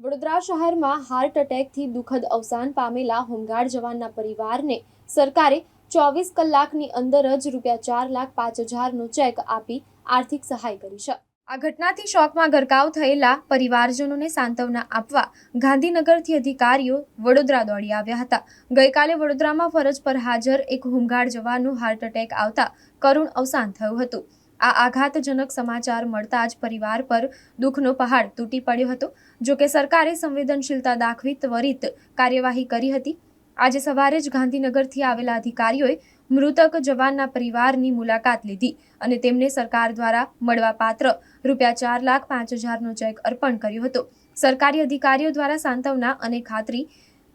વડોદરા શહેરમાં હાર્ટ એટેકથી દુઃખદ અવસાન પામેલા હોમગાર્ડ જવાનના પરિવારને સરકારે ચોવીસ કલાકની અંદર જ રૂપિયા ચાર લાખ પાંચ હજારનો ચેક આપી આર્થિક સહાય કરી છે. આ ઘટનાથી શોકમાં ગરકાવ થયેલા પરિવારજનોને સાંત્વના આપવા ગાંધીનગરથી અધિકારીઓ વડોદરા દોડી આવ્યા હતા. ગઈકાલે વડોદરામાં ફરજ પર હાજર એક હોમગાર્ડ જવાનનું હાર્ટ એટેક આવતા કરુણ અવસાન થયું હતું. આ આઘાતજનક સમાચાર મળતા જ પરિવાર પર દુઃખનો પહાડ તૂટી પડ્યો હતો. જો કે સરકારે સંવેદનશીલતા દાખવી ત્વરિત કાર્યવાહી કરી હતી. આજે સવારે જ ગાંધીનગરથી આવેલા અધિકારીઓએ મૃતક જવાનના પરિવારની મુલાકાત લીધી અને તેમને સરકાર દ્વારા મળવાપાત્ર રૂપિયા ચાર લાખ પાંચ હજારનો ચેક અર્પણ કર્યો હતો. સરકારી અધિકારીઓ દ્વારા સાંત્વના અને ખાતરી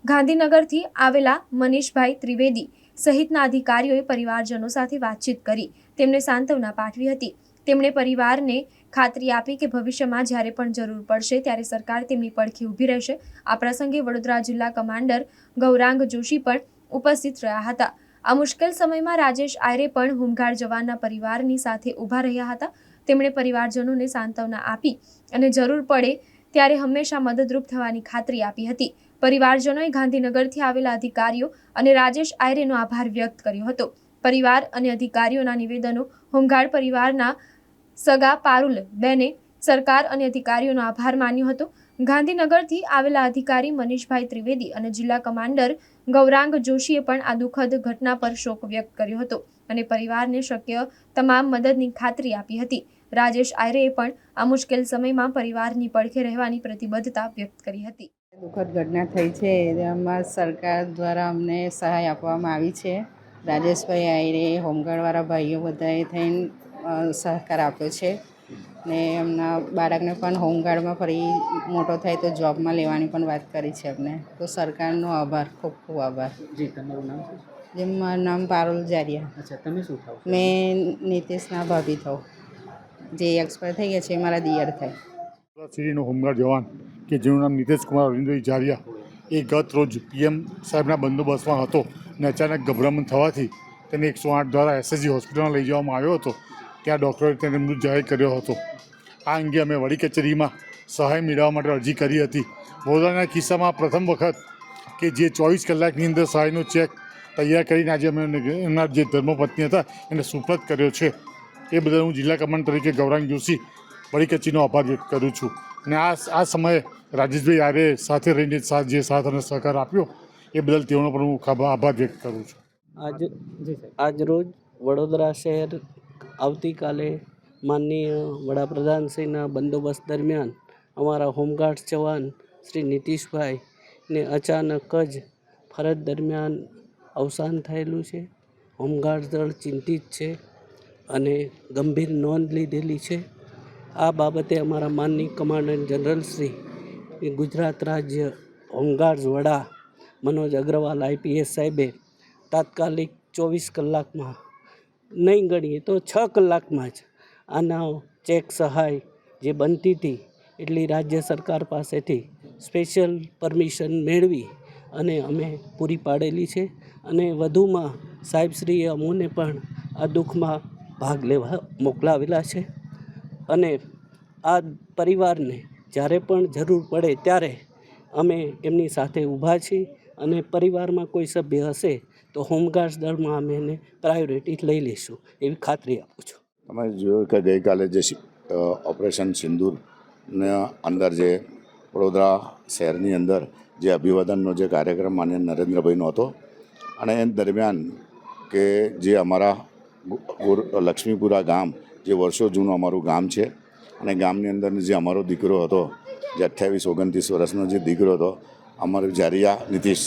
ગાંધીનગરથી આવેલા મનીષભાઈ ત્રિવેદી સહિતના અધિકારીઓએ પરિવારજનો સાથે વાતચીત કરી. તેમને સાંત્વના પાઠવી હતી. તેમણે પરિવારને ખાતરી આપી કે ભવિષ્યમાં જ્યારે પણ જરૂર પડશે ત્યારે સરકાર તેમની પડખે ઊભી રહેશે. આ પ્રસંગે વડોદરા જિલ્લા કમાન્ડર ગૌરાંગ જોશી પણ ઉપસ્થિત રહ્યા હતા. આ મુશ્કેલ સમયમાં રાજેશ આયરે પણ હોમગાર્ડ જવાનના પરિવારની સાથે ઊભા રહ્યા હતા. તેમણે પરિવારજનોને સાંત્વના આપી અને જરૂર પડે ત્યારે હંમેશા મદદરૂપ થવાની ખાતરી આપી હતી. પરિવારજનોએ ગાંધીનગરથી આવેલા અધિકારીઓ અને રાજેશ આયરેનો આભાર વ્યક્ત કર્યો હતો. પરિવાર અને અધિકારીઓના નિવેદનો હોમગાર્ડ પરિવારના સગા પારુલ બેને સરકાર અને અધિકારીઓનો આભાર માન્યો હતો. ગાંધીનગરથી આવેલા અધિકારી મનીષભાઈ ત્રિવેદી અને જિલ્લા કમાન્ડર ગૌરાંગ જોશીએ પણ આ દુઃખદ ઘટના પર શોક વ્યક્ત કર્યો હતો અને પરિવારને શક્ય તમામ મદદની ખાતરી આપી હતી. રાજેશ આયરેએ પણ આ મુશ્કેલ સમયમાં પરિવારની પડખે રહેવાની પ્રતિબદ્ધતા વ્યક્ત કરી હતી. દુઃખદ ઘટના થઈ છે એમાં સરકાર દ્વારા અમને સહાય આપવામાં આવી છે. રાજેશભાઈ આયરે હોમગાર્ડવાળા ભાઈઓ બધાએ થઈને સહકાર આપ્યો છે. ને એમના બાળકને પણ હોમગાર્ડમાં ફરી મોટો થાય તો જોબમાં લેવાની પણ વાત કરી છે અમને તો સરકારનો આભાર ખૂબ ખૂબ આભાર. જી તમારું નામ શું? જેમ મારું નામ પારુલ જારિયા. અચ્છા તમે શું થાવ? મેં નીતિશના ભાભી થઉં. જે એક્સપાયર થઈ ગયા છે એ મારા દિયર થાય. સિટીનો હોમગાર્ડ જવાન. કે જેનું નામ નીતિશ કુમાર અરવિંદભાઈ જારિયા. એ ગત રોજ પીએમ સાહેબના બંદોબસ્તમાં હતો અને અચાનક ગભરામણ થવાથી તેને એકસો આઠ દ્વારા એસએસજી હોસ્પિટલમાં લઈ જવામાં આવ્યો હતો. ત્યાં ડૉક્ટરે તેને મૃત જાહેર કર્યો હતો. આ અંગે અમે વડી કચેરીમાં સહાય મેળવવા માટે અરજી કરી હતી. વડોદરાના કિસ્સામાં પ્રથમ વખત કે જે ચોવીસ કલાકની અંદર સહાયનો ચેક તૈયાર કરીને આજે અમે એમના જે ધર્મપત્ની હતા, એને સુપ્રત કર્યો છે. એ બદલ હું જિલ્લા કમાન્ડ તરીકે ગૌરાંગ જોશી વડી કચેરીનો આભાર વ્યક્ત કરું છું. અને આ આ સમયે રાજેશભાઈ આરે સાથે રહીને સાથ જે સાથ અને સહકાર આપ્યો, એ બદલ તેઓનો પણ હું આભાર વ્યક્ત કરું છું. આજ આજરોજ આજ રોજ વડોદરા શહેર આવતીકાલે માનનીય વડાપ્રધાનશ્રીના બંદોબસ્ત દરમિયાન અમારા હોમગાર્ડ જવાન શ્રી નીતિશભાઈને અચાનક જ ફરજ દરમિયાન અવસાન થયેલું છે. હોમગાર્ડ દળ ચિંતિત છે અને ગંભીર નોંધ લીધેલી છે. આ બાબતે અમારા માનની કમાન્ડન્ટ જનરલ શ્રી ગુજરાત રાજ્ય હોમગાર્ડ્સ વડા મનોજ અગ્રવાલ આઈપીએસ સાહેબે તાત્કાલિક ચોવીસ કલાકમાં, નહીં ગણીએ તો છ કલાકમાં જ આના ચેક સહાય જે બનતી હતી એટલી રાજ્ય સરકાર પાસેથી સ્પેશિયલ પરમિશન મેળવી અને અમે પૂરી પાડેલી છે અને વધુમાં સાહેબશ્રીએ અમોને પણ આ દુઃખમાં ભાગ લેવા મોકલાવેલા છે. અને આ પરિવારને જ્યારે પણ જરૂર પડે ત્યારે અમે એમની સાથે ઊભા છીએ અને પરિવારમાં કોઈ સભ્ય હશે તો હોમગાર્ડ્સ દળમાં અમે એને પ્રાયોરિટી લઈ લઈશું એવી ખાતરી આપું છું. તમે જોયું કે ગઈકાલે જે ઓપરેશન સિંદૂરના અંદર જે વડોદરા શહેરની અંદર જે અભિવાદનનો જે કાર્યક્રમ માન્ય નરેન્દ્રભાઈનો હતો, અને એ દરમિયાન કે જે અમારા લક્ષ્મીપુરા ગામ જે વર્ષો જૂનું અમારું ગામ છે અને ગામની અંદર જે અમારો દીકરો હતો, જે અઠ્યાવીસ, ઓગણત્રીસ વર્ષનો જે દીકરો હતો, અમારો જારિયા નીતિશ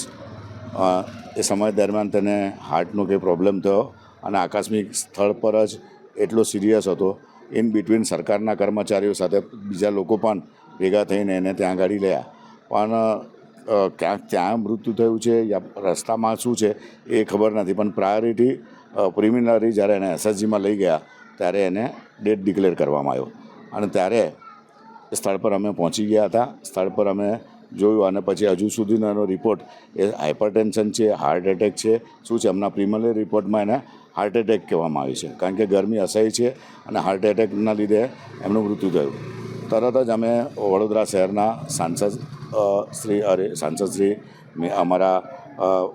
એ સમય દરમિયાન તેને હાર્ટનો કંઈ પ્રોબ્લેમ થયો અને આકસ્મિક સ્થળ પર જ એટલો સિરિયસ હતો. ઇન બિટવીન સરકારના કર્મચારીઓ સાથે બીજા લોકો પણ ભેગા થઈને એને ત્યાં ગાડી લયા. પણ ક્યાંક ત્યાં મૃત્યુ થયું છે યા રસ્તામાં શું છે એ ખબર નથી. પણ પ્રાયોરિટી પ્રિમિનરી જ્યારે એને એસએસજીમાં લઈ ગયા ત્યારે એને ડેટ ડિક્લેર કરવામાં આવ્યો. અને ત્યારે સ્થળ પર અમે પહોંચી ગયા હતા. સ્થળ પર અમે જોયું અને પછી હજુ સુધીનો એનો રિપોર્ટ એ હાઇપરટેન્શન છે હાર્ટ એટેક છે, શું છે? એમના પ્રિમરી રિપોર્ટમાં એને હાર્ટ એટેક કહેવામાં આવ્યું છે. કારણ કે ગરમી અસહ્ય છે અને હાર્ટ એટેકના લીધે એમનું મૃત્યુ થયું. તરત જ અમે વડોદરા શહેરના સાંસદ શ્રી, અરે સાંસદશ્રી મેં, અમારા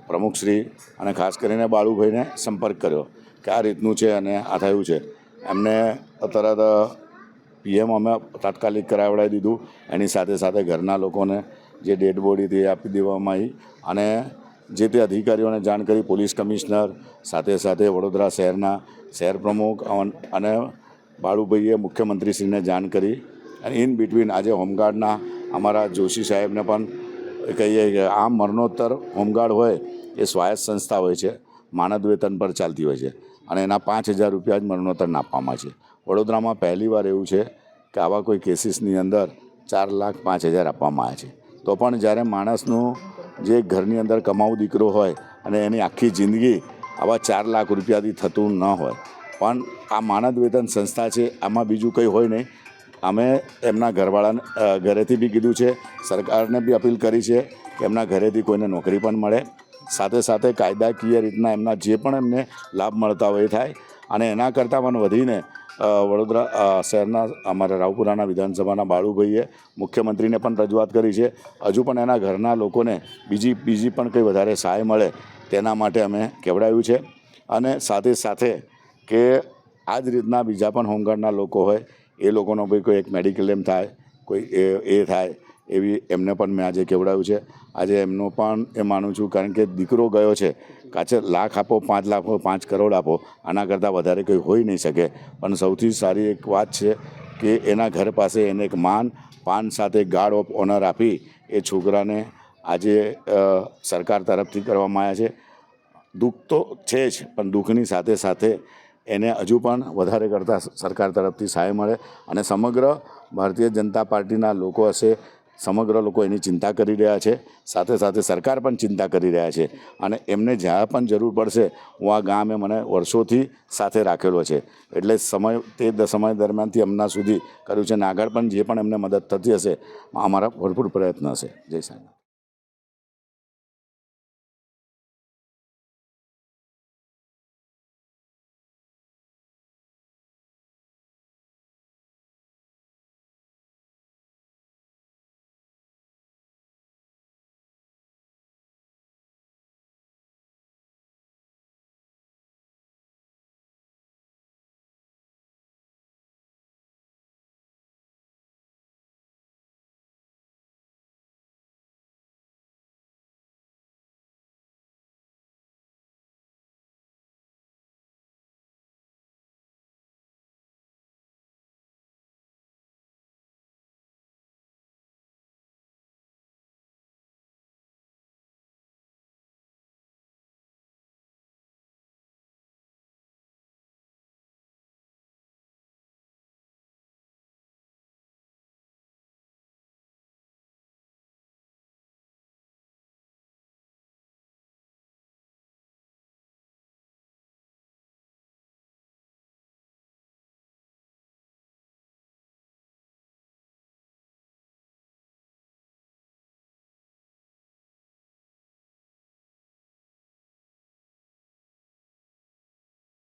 પ્રમુખશ્રી અને ખાસ કરીને બાળુભાઈને સંપર્ક કર્યો કે આ રીતનું છે અને આ થયું છે. એમને તરત પીએમ અમે તાત્કાલિક કરાવડાવી દીધું. એની સાથે સાથે ઘરના લોકોને જે ડેડ બોડી હતી આપી દેવામાં આવી. અને જે તે અધિકારીઓને જાણ કરી, પોલીસ કમિશનર, સાથે સાથે વડોદરા શહેરના શહેર પ્રમુખ અને બાળુભાઈએ મુખ્યમંત્રીશ્રીને જાણ કરી. અને ઇન બિટવીન આજે હોમગાર્ડના અમારા જોશી સાહેબને પણ કહીએ કે આમ મરણોત્તર હોમગાર્ડ હોય એ સ્વાયત્ત સંસ્થા હોય છે. માનદ વેતન પર ચાલતી હોય છે. અને એના પાંચ હજાર રૂપિયા જ મરણોત્તર આપવામાં છે. વડોદરામાં પહેલી વાર એવું છે કે આવા કોઈ કેસીસની અંદર ચાર લાખ પાંચ હજાર આપવામાં આવ્યા છે. તો પણ જ્યારે માણસનું જે ઘરની અંદર કમાવું દીકરો હોય અને એની આખી જિંદગી આવા ચાર લાખ રૂપિયાથી થતું ન હોય. પણ આ માનદ વેતન સંસ્થા છે, આમાં બીજું કંઈ હોય નહીં. અમે એમના ઘરવાળાને ઘરેથી બી કીધું છે, સરકારને બી અપીલ કરી છે કે એમના ઘરેથી કોઈને નોકરી પણ મળે. સાથે સાથે કાયદાકીય રીતના એમના જે પણ એમને લાભ મળતા હોય એ થાય. અને એના કરતાં પણ વધીને વડોદરા શહેરના અમારા રાવપુરાના વિધાનસભાના બાળુભાઈએ મુખ્યમંત્રીને પણ રજૂઆત કરી છે. હજુ પણ એના ઘરના લોકોને બીજી બીજી પણ કંઈ વધારે સહાય મળે તેના માટે અમે કેવડાવ્યું છે. અને સાથે સાથે કે આ જ રીતના બીજા પણ હોમગાર્ડના લોકો હોય, એ લોકોનો ભાઈ કોઈ એક મેડિકલ એમ થાય, કોઈ એ એ થાય એવી એમને પણ મેં આજે કેવડાવ્યું છે. આજે એમનું પણ એ માનું છું, કારણ કે દીકરો ગયો છે, કાચે લાખ આપો, પાંચ લાખ પાંચ કરોડ આપો, આના કરતાં વધારે કંઈ હોઈ નહીં શકે. પણ સૌથી સારી એક વાત છે કે એના ઘર પાસે એને એક માન, પાન સાથે ગાર્ડ ઓફ ઓનર આપી એ છોકરાને આજે સરકાર તરફથી કરવામાં આવ્યા છે. દુઃખ તો છે જ, પણ દુઃખની સાથે સાથે એને હજુ પણ વધારે કરતાં સરકાર તરફથી સહાય મળે અને સમગ્ર ભારતીય જનતા પાર્ટીના લોકો હશે સમગ્ર લોકો એની ચિંતા કરી રહ્યા છે. સાથે સાથે સરકાર પણ ચિંતા કરી રહ્યા છે. અને એમને જ્યાં પણ જરૂર પડશે, હું આ ગામે મને વર્ષોથી સાથે રાખેલો છે. એટલે સમય, તે સમય દરમિયાનથી હમણાં સુધી કર્યું છે. અને આગળ પણ જે પણ એમને મદદ થતી હશે, અમારા ભરપૂર પ્રયત્ન હશે. જય સાહેબ